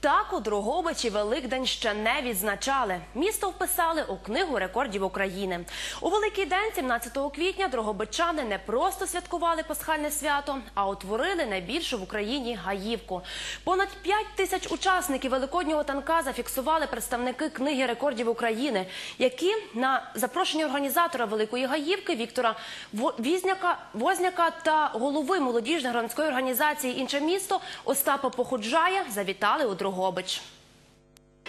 Так у Дрогобичі Великдень ще не відзначали. Місто вписали у книгу рекордів України. У Великий день, 17 квітня, дрогобичани не просто святкували пасхальне свято, а утворили найбільшу в Україні гаївку. Понад 5 тисяч учасників великоднього танка зафіксували представники книги рекордів України, які на запрошення організатора Великої гаївки Віктора Візняка, Возняка та голови молодіжної громадської організації Інше місто Остапа Походжая завітали у Дрогобич.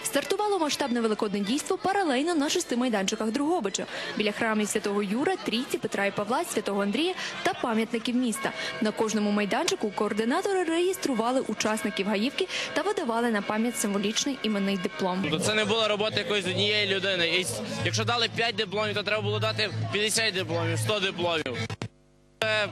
Стартувало масштабне великодне дійство паралельно на шести майданчиках Другобича біля храмів святого Юра, Трійці, Петра і Павла, святого Андрія та пам'ятників міста. На кожному майданчику координатори реєстрували учасників гаївки та видавали на пам'ять символічний іменний диплом. Тобто це не була робота якоїсь однієї людини. І якщо дали 5 дипломів, то треба було дати 50 дипломів, 100 дипломів. Це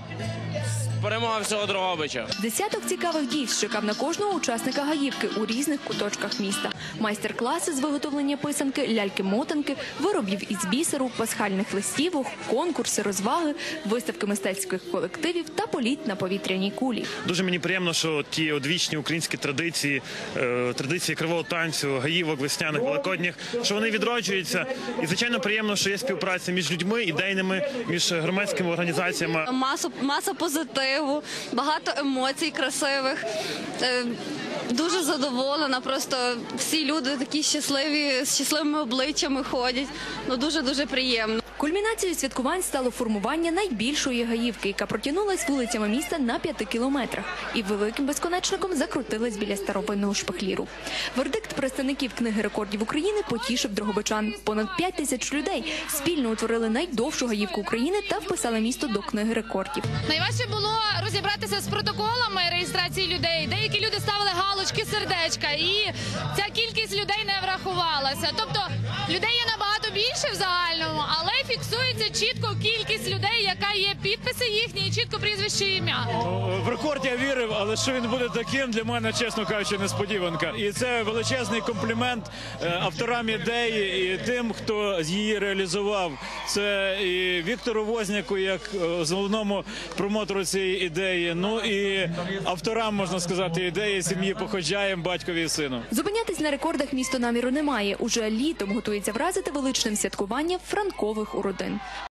перемога всього Дрогобича. Десяток цікавих дій чекав на кожного учасника гаївки у різних куточках міста. Майстер-класи з виготовлення писанки, ляльки-мотанки, виробів із бісеру, пасхальних листівок, конкурси, розваги, виставки мистецьких колективів та політ на повітряній кулі. Дуже мені приємно, що ті одвічні українські традиції, е, традиції кривого танцю, гаївок, весняних, великодніх, що вони відроджуються. І звичайно приємно, що є співпраця між людьми, ідейними, між громадськими організаціями. Масу, маса позитиву, багато емоцій красивих. Е, Дуже задоволена. Просто всі люди такі щасливі, з щасливими обличчями ходять. Ну дуже дуже приємно. Кульмінацією святкувань стало формування найбільшої гаївки, яка протягнулась вулицями міста на п'яти кілометрах, і великим безконечником закрутилась біля старовинного шпахліру. Вердикт представників книги рекордів України потішив дрогобичан. Понад п'ять тисяч людей спільно утворили найдовшу гаївку України та вписали місто до книги рекордів. Найважче було розібратися з протоколами реєстрації людей. Деякі люди ставили галочки, сердечка, і ця кількість людей не врахувалася. Тобто людей є набагато більше в загальному, але фіксується чітко кількість і ім'я. В рекорд я вірив, але що він буде таким, для мене, чесно кажучи, несподіванка. І це величезний комплімент е, авторам ідеї і тим, хто її реалізував. Це і Віктору Возняку, як е, основному промотору цієї ідеї. Ну і авторам можна сказати ідеї сім'ї Походжаєм, батькові і сину. Зупинятись на рекордах місто наміру немає. Уже літом готується вразити величним святкуванням франкових уродин.